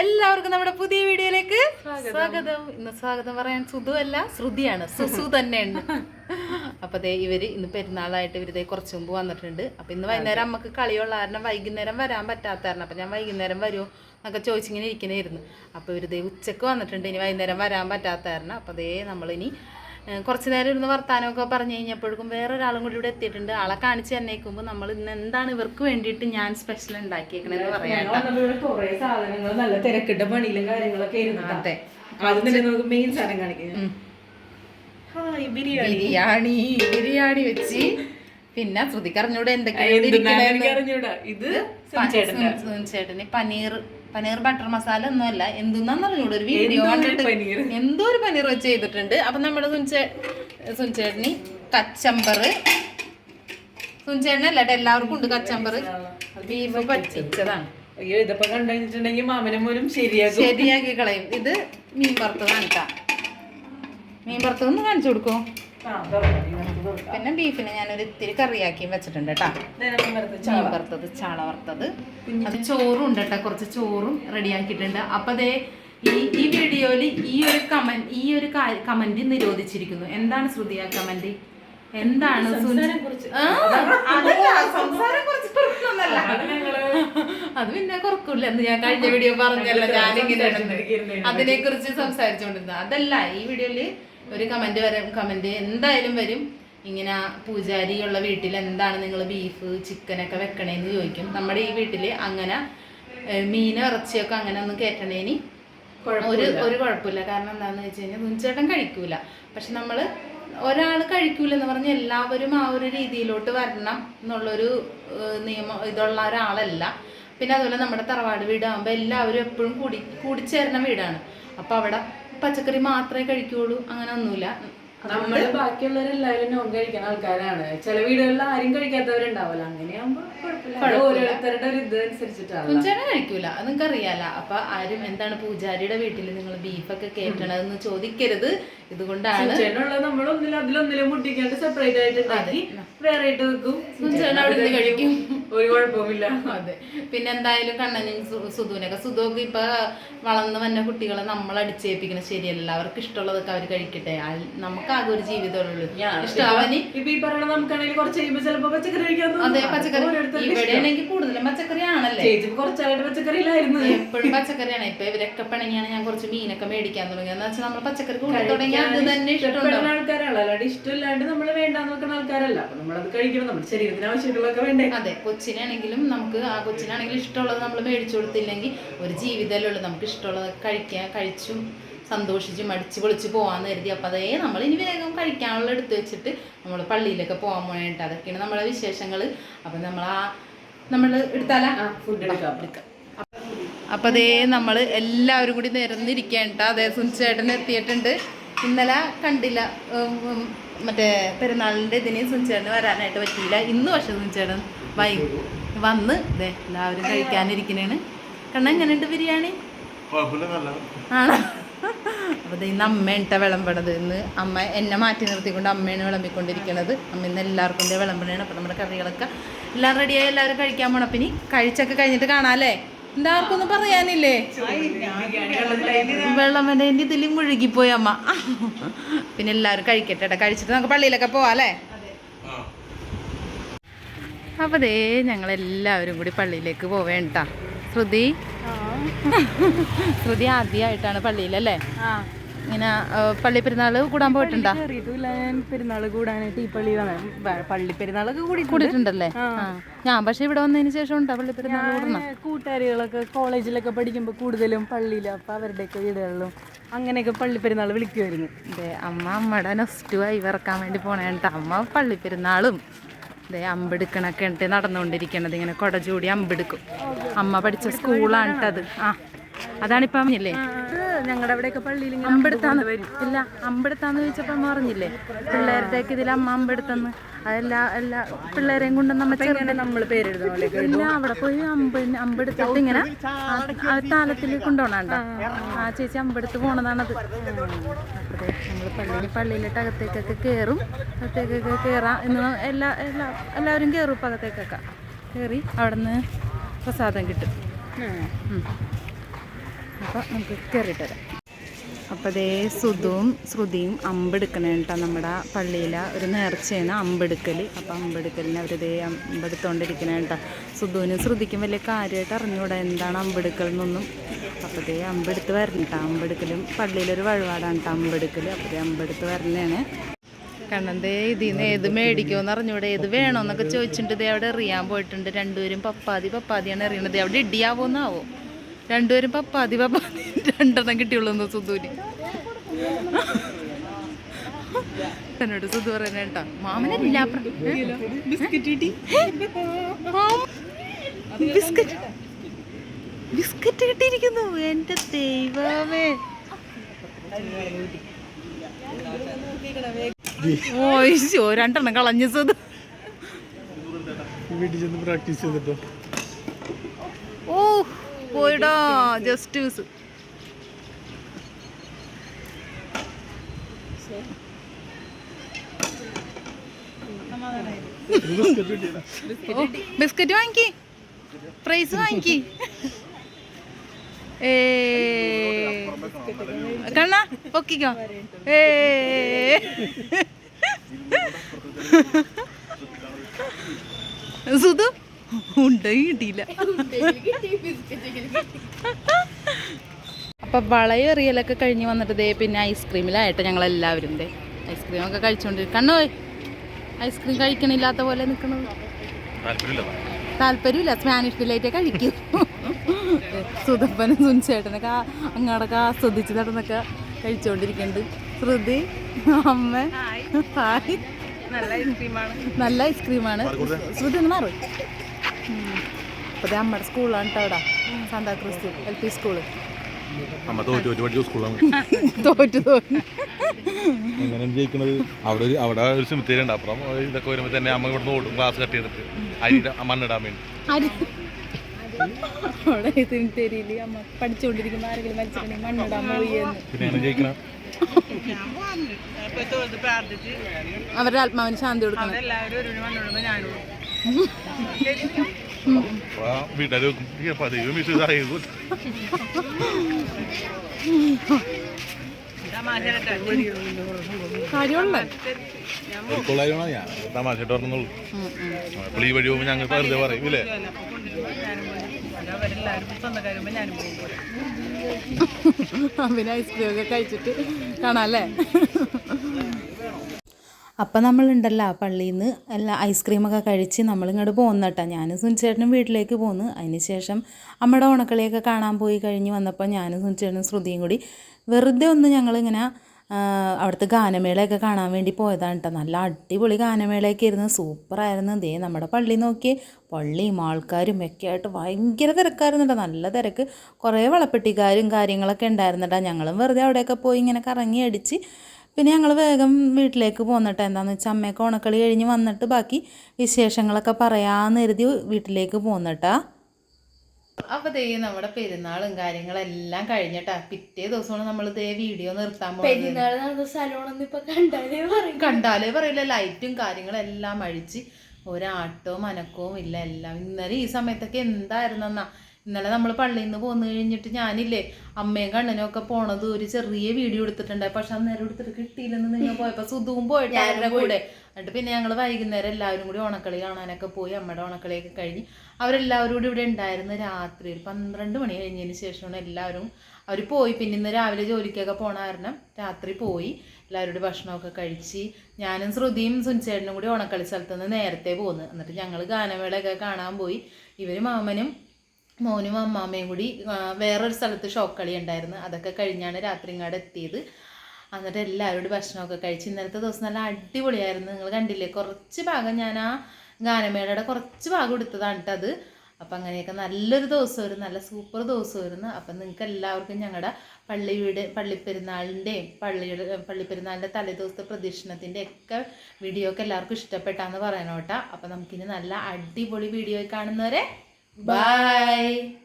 എല്ലാവർക്കും നമ്മുടെ പുതിയ വീഡിയോയിലേക്ക് സ്വാഗതം. ഇന്ന് സ്വാഗതം പറയാൻ സുധു അല്ല ശ്രുതിയാണ്. സുസു തന്നെയാണ് അപ്പൊ ദേ ഇവർ ഇന്ന് പെരുന്നാളായിട്ട് ഇവരിതേ കുറച്ച് മുമ്പ് വന്നിട്ടുണ്ട്. അപ്പൊ ഇന്ന് വൈകുന്നേരം നമുക്ക് കളിയുള്ള കാരണം വൈകുന്നേരം വരാൻ പറ്റാത്ത കാരണം അപ്പൊ ഞാൻ വൈകുന്നേരം വരുമോ എന്നൊക്കെ ചോദിച്ചിങ്ങനെ ഇരിക്കണായിരുന്നു. അപ്പൊ ഇവർ ദേ ഉച്ചയ്ക്ക് വന്നിട്ടുണ്ട്. ഇനി വൈകുന്നേരം വരാൻ പറ്റാത്ത കാരണം അപ്പൊ ദേ നമ്മളിനി കുറച്ച് നേരം ഇരുന്ന് വർത്താനമൊക്കെ പറഞ്ഞു കഴിഞ്ഞപ്പോഴേക്കും വേറെ ഒരാളും കൂടി ഇവിടെ എത്തിയിട്ടുണ്ട്. ആളെ കാണിച്ച് തന്നേക്കുമ്പോൾ നമ്മൾ ഇന്ന് എന്താണ് ഇവർക്ക് വേണ്ടിയിട്ട് ഞാൻ സ്പെഷ്യൽ ഉണ്ടാക്കിയേക്കണെന്ന് പറയാം കുറേ സാധനങ്ങൾ നല്ല തിരക്കിട്ട പണിയിലും കാര്യങ്ങളൊക്കെ ഇരുന്നു അതെ. ആദ്യം തന്നെ നമുക്ക് മെയിൻ സാധനം കാണിക്കാം. ഹായ് ബിരിയാണി. ബിരിയാണി വെച്ച്. പിന്നെ ശ്രുതിക്കറിഞ്ഞൂടെ എന്തൊക്കെയാണ് ഇത് ചേട്ടന് പനീർ. പനീർ ബട്ടർ മസാല ഒന്നുമല്ല. എന്തെന്നറിഞ്ഞൂടെ ഒരു വീഡിയോ കണ്ടിട്ട്. എന്തോ ഒരു പനീർ വെച്ച് ചെയ്തിട്ടുണ്ട്. അപ്പൊ നമ്മുടെ സുനിച്ചേ സുനിച്ചേട്ടന് കച്ചമ്പർ സുനിച്ചേട്ടനല്ല എല്ലാവർക്കും ഉണ്ട് കച്ചമ്പർ ബീഫ് പറ്റിച്ചതാണ്. അയ്യോ ഇതപ്പൊ കണ്ടുകഴിഞ്ഞിട്ടുണ്ടെങ്കിൽ മാമനും പോലും ശരിയാകും ശരിയാക്കി കളയും. ഇത് മീൻ വറുത്തതാണ് കേട്ടാ. മീൻ വറുത്തതൊന്ന് കാണിച്ചു കൊടുക്കോ പിന്നെ ബീഫിനെ ഞാനൊരു ഇത്തിരി കറിയാക്കിയും വെച്ചിട്ടുണ്ട് കേട്ടാ. മീൻ. വറുത്തത് ചാള വറുത്തത്. അത് ചോറും ഉണ്ട് കേട്ടോ കുറച്ച് ചോറും റെഡിയാക്കിയിട്ടുണ്ട്. അപ്പൊ ദേ ഈ ഈ വീഡിയോയിൽ ഈ ഒരു കമന്റ് ഈ ഒരു കമന്റ് നിരോധിച്ചിരിക്കുന്നു. എന്താണ് ശ്രുതി ആ കമന്റ്? എന്താണ് സംസാരം കുറച്ച്. അത് പിന്നെ കുറക്കൂല. എന്ന് ഞാൻ കഴിഞ്ഞ വീഡിയോ പറഞ്ഞല്ലോ ഞാനിങ്ങനെ അതിനെ കുറിച്ച് സംസാരിച്ചുകൊണ്ടിരുന്നത് അതല്ല ഈ വീഡിയോയിൽ ഒരു കമന്റ് വരും കമന്റ് എന്തായാലും വരും. ഇങ്ങനെ പൂജാരിയുള്ള വീട്ടിൽ എന്താണ് നിങ്ങൾ ബീഫ് ചിക്കനൊക്കെ വെക്കണേന്ന് ചോദിക്കും. നമ്മുടെ ഈ വീട്ടിൽ അങ്ങനെ മീൻ ഇറച്ചിയൊക്കെ അങ്ങനെ ഒന്നും കയറ്റണേന് ഒരു ഒരു കുഴപ്പമില്ല. കാരണം എന്താണെന്ന് വെച്ച് കഴിഞ്ഞാൽ മുൻചേട്ടൻ കഴിക്കൂല. പക്ഷെ നമ്മൾ ഒരാൾ കഴിക്കൂല എന്ന് പറഞ്ഞാൽ എല്ലാവരും ആ ഒരു രീതിയിലോട്ട് വരണം എന്നുള്ളൊരു നിയമം ഇതുള്ള ഒരാളല്ല. പിന്നെ അതുപോലെ നമ്മുടെ തറവാട് വീടാകുമ്പോൾ എല്ലാവരും എപ്പോഴും കൂടി കൂടിച്ചേരുന്ന വീടാണ്. അപ്പോൾ അവിടെ പച്ചക്കറി മാത്രമേ കഴിക്കുകയുള്ളൂ അങ്ങനെ ഒന്നുമില്ല. നമ്മൾ ബാക്കിയുള്ളവരെല്ലാവരും നോൺ കഴിക്കുന്ന ആൾക്കാരാണ്. ചില വീടുകളിൽ ആരും കഴിക്കാത്തവരുണ്ടാവില്ല. അങ്ങനെയാകുമ്പോ ഓരോരുത്തരുടെ ഒരു ഇത് അനുസരിച്ചിട്ടാണ് കഴിക്കൂല. അത് നിങ്ങൾക്ക് അറിയാല. അപ്പൊ ആരും എന്താണ് പൂജാരിയുടെ വീട്ടിൽ നിങ്ങൾ ബീഫൊക്കെ കേട്ടണതെന്ന് ചോദിക്കരുത്. ഇതുകൊണ്ടാണ് ചേട്ടനുള്ളത് നമ്മൾ ഒന്നിലും അതിലൊന്നിലും മുട്ടിക്കാണ്ട് സെപ്പറേറ്റ് ആയിട്ട് ഉണ്ടാക്കി വേറെ ആയിട്ട് വെക്കും. അവിടെ കഴിക്കും. ഒരു കുഴപ്പമില്ല അതെ. പിന്നെ എന്തായാലും കണ്ണനും സുധുവിനൊക്കെ. സുധുവൊക്കെ ഇപ്പൊ വളർന്നു വന്ന കുട്ടികളെ നമ്മൾ അടിച്ചേൽപ്പിക്കണം ശരിയല്ല. അവർക്ക് ഇഷ്ടമുള്ളതൊക്കെ അവർ കഴിക്കട്ടെ. നമുക്ക് നമുക്കാകെ ഒരു ജീവിതമുള്ളൂ ഇഷ്ടം അവന് ഇപ്പൊ നമുക്കാണെങ്കിൽ കുറച്ച് ചിലപ്പോ പച്ചക്കറി കഴിക്കാൻ അതെ പച്ചക്കറി. ഇവിടെയാണെങ്കിൽ കൂടുതലും പച്ചക്കറി ആണല്ലേ കുറച്ചായിട്ട് പച്ചക്കറിയിലായിരുന്നു. എപ്പോഴും പച്ചക്കറിയാണ്. ഇപ്പൊ ഇവരൊക്കെ പിണങ്ങിയാണ് ഞാൻ കുറച്ച് മീനൊക്കെ മേടിക്കാൻ തുടങ്ങിയത് എന്ന് വെച്ചാൽ നമ്മൾ പച്ചക്കറി കൂടുതൽ തുടങ്ങി അത് തന്നെ ഇഷ്ടമുള്ള ഇഷ്ടപ്പെടുന്ന അല്ലാണ്ട് ഇഷ്ടമില്ലാണ്ട് നമ്മൾ വേണ്ടാന്ന് വെക്കുന്ന ആൾക്കാരല്ല. അപ്പൊ നമ്മളത് കഴിക്കണം. നമ്മുടെ ശരീരത്തിന് ആവശ്യമുള്ളതൊക്കെ വേണ്ടേ? അതെ കൊച്ചിനാണെങ്കിലും നമുക്ക് ആ കൊച്ചിനാണെങ്കിലും ഇഷ്ടമുള്ളത് നമ്മൾ മേടിച്ചു കൊടുത്തില്ലെങ്കിൽ ഒരു ജീവിതമല്ലേ ഉള്ളൂ. നമുക്ക് ഇഷ്ടമുള്ളത് കഴിക്കാൻ കഴിച്ചും സന്തോഷിച്ചും അടിച്ച് പൊളിച്ച് പോകാമെന്ന് കരുതി. അപ്പം അതേ നമ്മൾ ഇനി വേഗം കഴിക്കാനുള്ള എടുത്ത് വെച്ചിട്ട് നമ്മൾ പള്ളിയിലൊക്കെ പോകാൻ പോയിട്ട് അതൊക്കെയാണ് നമ്മളെ വിശേഷങ്ങൾ അപ്പം നമ്മൾ ആ നമ്മൾ എടുത്താല? ഫുഡ് എടുക്കാം. എടുക്കാം. അപ്പം അതേ നമ്മൾ എല്ലാവരും കൂടി നിരന്നിരിക്കേണ്ട. അതേ സുനിച്ചേട്ടൻ എത്തിയിട്ടുണ്ട്. ഇന്നലെ കണ്ടില്ല മറ്റേ പെരുന്നാളിന്റെ ഇതിന് സുനിച്ചേട്ടന് വരാനായിട്ട് പറ്റിയില്ല. ഇന്ന് പക്ഷേ സുനിച്ചേട്ടൻ വൈ വന്ന് ഇതേ എല്ലാവരും കഴിക്കാനിരിക്കണേണ്. കണ്ണ എങ്ങനെയുണ്ട് ബിരിയാണി? അപ്പൊ ആണോ? അപ്പോൾ ഇന്ന് അമ്മേണ്ട വിളമ്പണത്. ഇന്ന് അമ്മ എന്നെ മാറ്റി നിർത്തിക്കൊണ്ട് അമ്മയാണ് വിളമ്പിക്കൊണ്ടിരിക്കണത്. അമ്മ ഇന്ന് എല്ലാവർക്കും വിളമ്പണേണ്. അപ്പോൾ നമ്മുടെ കറികളൊക്കെ എല്ലാം റെഡിയായി എല്ലാവരും കഴിക്കാൻ പോണം. അപ്പം ഇനി കഴിച്ചൊക്കെ കഴിഞ്ഞിട്ട് കാണാമല്ലേ എന്താർക്കും ഒന്നും പറയാനില്ലേ? വെള്ളം എന്റെ ഇതിൽ മുഴുകിപ്പോയി അമ്മ. പിന്നെ എല്ലാവരും കഴിക്കട്ടെ കഴിച്ചിട്ട് നമുക്ക് പള്ളിയിലൊക്കെ പോവാം അല്ലേ? അപ്പോൾ ദേ ഞങ്ങളെല്ലാവരും കൂടി പള്ളിയിലേക്ക് പോവേണ്ട ശ്രുതി? ശ്രുതി ആദ്യമായിട്ടാണ് പള്ളിയിലല്ലേ? ഇങ്ങനെ പള്ളി പെരുന്നാൾ കൂടാൻ പോയിട്ടുണ്ടോ? കയറിയിട്ടില്ല ഞാൻ പെരുന്നാൾ കൂടാനായിട്ട് ഈ പള്ളി വന്ന പള്ളി പെരുന്നാളൊക്കെ കൂടി കൂടിയിട്ടുണ്ടല്ലേ? ഞാൻ പക്ഷെ ഇവിടെ വന്നതിന് ശേഷം ഉണ്ടോ പള്ളി പെരുന്നാൾ കൂടണം? കൂട്ടുകാരികളൊക്കെ കോളേജിലൊക്കെ പഠിക്കുമ്പോൾ കൂടുതലും പള്ളിയിൽ അപ്പോൾ അവരുടെയൊക്കെ വീടുകളിലും അങ്ങനെയൊക്കെ പള്ളി പെരുന്നാൾ വിളിക്കുമായിരുന്നു അമ്മ അമ്മടെ നൊസ്റ്റുമായി വിറക്കാൻ വേണ്ടി പോണേണ്ട അമ്മ പള്ളി പെരുന്നാളും. ദേ അമ്പെടുക്കണൊക്കെ ഉണ്ട്. നടന്നുകൊണ്ടിരിക്കണത് ഇങ്ങനെ കൊട ചൂടി അമ്പെടുക്കും. അമ്മ പഠിച്ച സ്കൂളാണ് കേട്ടത് ആ അതാണിപ്പം പറഞ്ഞില്ലേ ഞങ്ങളുടെ അവിടെയൊക്കെ പള്ളിയിൽ അമ്പെടുത്താന്ന് വരും. ഇല്ല അമ്പെടുത്താന്ന് ചോദിച്ചപ്പോൾ അമ്മ പറഞ്ഞില്ലേ പിള്ളേരുടെയൊക്കെ ഇതിൽ അമ്മ അമ്പെടുത്തെന്ന്. അതെല്ലാ എല്ലാ പിള്ളേരെയും കൊണ്ട് നമ്മൾ ചെറുപ്പം നമ്മൾ പേരെഴുതുന്ന ഇല്ല അവിടെ പോയി അമ്പ അമ്പെടുത്തിട്ട് ഇങ്ങനെ ആ- താലത്തിൽ കൊണ്ടുപോകണണ്ട ആ ചേച്ചി അമ്പെടുത്ത് പോണതാണത്. നമ്മൾ നമ്മൾ പള്ളിയിൽ പള്ളിയിലിട്ട് അകത്തേക്കൊക്കെ കേറും. അകത്തേക്കൊക്കെ കയറാം ഇന്ന് എല്ലാ എല്ലാ എല്ലാവരും കേറും ഇപ്പം അകത്തേക്കൊക്കെ. കയറി അവിടെ നിന്ന് പ്രസാദം കിട്ടും. അപ്പോൾ നമുക്ക് കയറിയിട്ട് വരാം അപ്പോൾ അതേ സുധുവും ശ്രുതിയും അമ്പെടുക്കണ കേട്ടോ നമ്മുടെ പള്ളിയിലെ ഒരു നേർച്ചയാണ് അമ്പെടുക്കൽ അപ്പോൾ അമ്പെടുക്കലിന് അവരിതേ അമ്പെടുത്തോണ്ടിരിക്കണ കേട്ടോ. സുധുവിനും ശ്രുതിക്കും വലിയ കാര്യമായിട്ട് അറിഞ്ഞൂടാ എന്താണ് അമ്പെടുക്കൽ എന്നൊന്നും. അപ്പോൾ ദേ അമ്പെടുത്ത് വരണം അമ്പെടുക്കലും പള്ളിയിലൊരു വഴിപാടാണ് കേട്ടോ അമ്പെടുക്കൽ അപ്പോൾ അമ്പെടുത്ത് വരണേണ്. കാരണം ദേ ഇതിന്ന് ഏത് മേടിക്കുമെന്ന് അറിഞ്ഞൂടെ. ഏത് വേണമെന്നൊക്കെ ദേ അവിടെ എറിയാൻ പോയിട്ടുണ്ട്. രണ്ടുപേരും പപ്പാതി പപ്പാതിയാണ് എറിയണത്. അവിടെ ഇടിയാവോന്നാവോ രണ്ടുപേരും പപ്പാതി പപ്പാതി രണ്ടെണ്ണം കിട്ടിയുള്ളൂ എന്ന് സുധുവിന്. എന്നോട് സുധു പറയുന്ന കേട്ടോ. മാമനല്ല ബിസ്ക്കറ്റ് ബിസ്ക്കറ്റ്. കിട്ടിയിരിക്കുന്നു. എന്റെ ദൈവമേ. ഓ രണ്ടെണ്ണം കളഞ്ഞു സുധു. വീട്ടിൽ ചെന്ന് പ്രാക്ടീസ് ചെയ്തിട്ടോ? പോയിടാ ജസ്റ്റ് യൂസ് ബിസ്ക്കറ്റ് വാങ്ങിക്കി. പ്രൈസ് വാങ്ങിക്കി. ഏ കണ്ണ പൊക്കിക്കോ. ഏ. സുധു ഉണ്ട് കിട്ടിയില്ല. അപ്പം വളയെറിയലൊക്കെ കഴിഞ്ഞ് വന്നിട്ട് ദേ പിന്നെ ഐസ്ക്രീമിലായിട്ട് ഞങ്ങൾ എല്ലാവരും ദേ ഐസ്ക്രീം ഒക്കെ കഴിച്ചുകൊണ്ടിരിക്കും കണ്ണോ ഐസ്ക്രീം കഴിക്കണില്ലാത്ത പോലെ നിൽക്കണത് താല്പര്യമില്ല. സ്പാനിഷ് ഡിലൈറ്റേ കഴിക്കും. സുതപ്പനും സുൻചേട്ടനൊക്കെ അങ്ങോട്ടൊക്കെ ആസ്വദിച്ച് നടന്നൊക്കെ കഴിച്ചുകൊണ്ടിരിക്കുന്നുണ്ട് ശ്രുതി അമ്മ ഹായ്. നല്ല ഐസ്ക്രീമാണ്. നല്ല ഐസ്ക്രീമാണ്. ശ്രുതി ഒന്ന് മാറും അപ്പോൾ നമ്മുടെ സ്കൂളാണ് കേട്ടോ അവിടെ. സാന്താക്രൂസ് എൽ പി സ്കൂൾ അമ്മ തോറ്റു തോറ്റു പഠിച്ച സ്കൂളാണ് തോറ്റു തോറ്റു. എങ്ങനെ ജയിക്കണത്? അവിടെ ഒരു അവിടെ ഒരു അപ്പുറം ഇതൊക്കെ വരുമ്പോൾ തന്നെ അമ്മ ഇവിടുന്ന് ഓടും ക്ലാസ് കട്ട് ചെയ്തിട്ട്. അരിയുടെ മണ്ണിടാൻ വേണ്ടി. ആര്? അവിടെ സെമിത്തേരിയിൽ അമ്മ പഠിച്ചുകൊണ്ടിരിക്കുമ്പോൾ ആരെങ്കിലും മരിച്ചിട്ടുണ്ടെങ്കിൽ മണ്ണിടാൻ പോയി എന്ന് പിന്നെ എങ്ങനെ ജയിക്കണം? അവരുടെ ആത്മാവിന് ശാന്തി കൊടുക്കണം. എല്ലാവരും വീട്ടുകാർ പതിവ് മിസ് കാര്യമുണ്ട്. കൊള്ളായിരുന്നു ഞാൻ തമാശയായിട്ട് പറഞ്ഞുള്ളൂ അപ്പോൾ ഈ വഴി പോകുമ്പോൾ ഞങ്ങൾ വെറുതെ പറയും ഇല്ലേ പിന്നെ ഐസ്ക്രീം ഒക്കെ കഴിച്ചിട്ട് കാണാം അല്ലേ? അപ്പം നമ്മളുണ്ടല്ലോ പള്ളിയിൽ നിന്ന് എല്ലാ ഐസ്ക്രീമൊക്കെ കഴിച്ച് നമ്മളിങ്ങോട്ട് പോകുന്ന കേട്ടോ ഞാനും സുനിച്ചേട്ടനും വീട്ടിലേക്ക് പോന്നു. അതിന് ശേഷം അമ്മയുടെ ഓണക്കളിയൊക്കെ കാണാൻ പോയി കഴിഞ്ഞ് വന്നപ്പോൾ ഞാനും സുനിച്ചേട്ടനും ശ്രുതിയും കൂടി വെറുതെ ഒന്ന് ഞങ്ങളിങ്ങനെ ആ, അവിടുത്തെ ഗാനമേളയൊക്കെ കാണാൻ വേണ്ടി പോയതാണ് കേട്ടോ നല്ല അടിപൊളി ഗാനമേളയൊക്കെ ഇരുന്ന് സൂപ്പറായിരുന്നു. ദേ നമ്മുടെ പള്ളി നോക്കി പള്ളിയും ആൾക്കാരും ഒക്കെ ആയിട്ട് ഭയങ്കര തിരക്കായിരുന്നു കേട്ടോ നല്ല തിരക്ക്. കുറേ വളപ്പെട്ടിക്കാരും കാര്യങ്ങളൊക്കെ ഉണ്ടായിരുന്നു കേട്ടോ ഞങ്ങളും വെറുതെ അവിടെയൊക്കെ പോയി ഇങ്ങനെ കറങ്ങി അടിച്ച് പിന്നെ ഞങ്ങൾ വേഗം വീട്ടിലേക്ക് പോന്നിട്ട്. എന്താണെന്ന് വെച്ചാൽ അമ്മയൊക്കെ ഉണക്കളി കഴിഞ്ഞ് വന്നിട്ട് ബാക്കി വിശേഷങ്ങളൊക്കെ പറയാമെന്ന് കരുതി വീട്ടിലേക്ക് പോന്നിട്ടാ. അപ്പോൾ ദേ നമ്മുടെ പെരുന്നാളും കാര്യങ്ങളെല്ലാം കഴിഞ്ഞിട്ടാ. പിറ്റേ ദിവസമാണ് നമ്മൾ ദേ വീഡിയോ നിർത്താൻ പോകുന്നത് കണ്ടാലേ പറയില്ല ലൈറ്റും കാര്യങ്ങളും എല്ലാം അഴിച്ച് ഒരാട്ടവും അനക്കവും ഇല്ല. എല്ലാം ഇന്നലെ ഈ സമയത്തൊക്കെ എന്തായിരുന്നെന്നാ? ഇന്നലെ നമ്മൾ പള്ളിയിൽ നിന്ന് പോന്നു കഴിഞ്ഞിട്ട് ഞാനില്ലേ അമ്മയും കണ്ണനും ഒക്കെ പോണത് ഒരു ചെറിയ വീഡിയോ എടുത്തിട്ടുണ്ട്. പക്ഷെ അന്നേരം എടുത്തിട്ട് കിട്ടിയില്ലെന്ന് നിങ്ങൾ പോയപ്പോ സുധുവും പോയിട്ട് അവരുടെ കൂടെ. എന്നിട്ട് പിന്നെ ഞങ്ങൾ വൈകുന്നേരം എല്ലാവരും കൂടി ഓണക്കളി കാണാനൊക്കെ പോയി. അമ്മയുടെ ഓണക്കളിയൊക്കെ കഴിഞ്ഞ് അവരെല്ലാവരും കൂടി ഇവിടെ ഉണ്ടായിരുന്നു. രാത്രി ഒരു പന്ത്രണ്ട് മണി കഴിഞ്ഞതിന് ശേഷമാണ് എല്ലാവരും അവർ പോയി. പിന്നെ ഇന്ന് രാവിലെ ജോലിക്കൊക്കെ പോണ കാരണം രാത്രി പോയി. എല്ലാവരുടെ ഭക്ഷണമൊക്കെ കഴിച്ച് ഞാനും ശ്രുതിയും സുനിച്ചേട്ടനും കൂടി ഓണക്കളി സ്ഥലത്ത് നിന്ന് നേരത്തെ പോന്ന്. എന്നിട്ട് ഞങ്ങൾ ഗാനമേളയൊക്കെ കാണാൻ പോയി. ഇവർ മാമനും മോനും അമ്മാമ്മയും കൂടി വേറൊരു സ്ഥലത്ത് ഷോക്കളി ഉണ്ടായിരുന്നു. അതൊക്കെ കഴിഞ്ഞാണ് രാത്രി ഇങ്ങോട്ട് എത്തിയത്. എന്നിട്ട് എല്ലാവരും കൂടി ഭക്ഷണമൊക്കെ കഴിച്ച് ഇന്നലത്തെ ദിവസം നല്ല അടിപൊളിയായിരുന്നു. നിങ്ങൾ കണ്ടില്ലേ? കുറച്ച് ഭാഗം ഞാൻ ആ ഗാനമേളയുടെ കുറച്ച് ഭാഗം എടുത്തതാണ് കേട്ടോ അത്. അപ്പം അങ്ങനെയൊക്കെ നല്ലൊരു ദിവസമായിരുന്നു നല്ല സൂപ്പർ ദിവസമായിരുന്നു അപ്പം നിങ്ങൾക്ക് എല്ലാവർക്കും ഞങ്ങളുടെ പള്ളി വീട് പള്ളിപ്പെരുന്നാളിന്റെയും പള്ളിയുടെ പള്ളിപ്പെരുന്നാളിന്റെ തലേദിവസത്തെ പ്രദക്ഷിണത്തിന്റെ ഒക്കെ വീഡിയോ ഒക്കെ എല്ലാവർക്കും ഇഷ്ടപ്പെട്ടാന്ന് പറയണോട്ടാ. അപ്പം നമുക്കിനി നല്ല അടിപൊളി വീഡിയോ കാണുന്നവരെ Bye.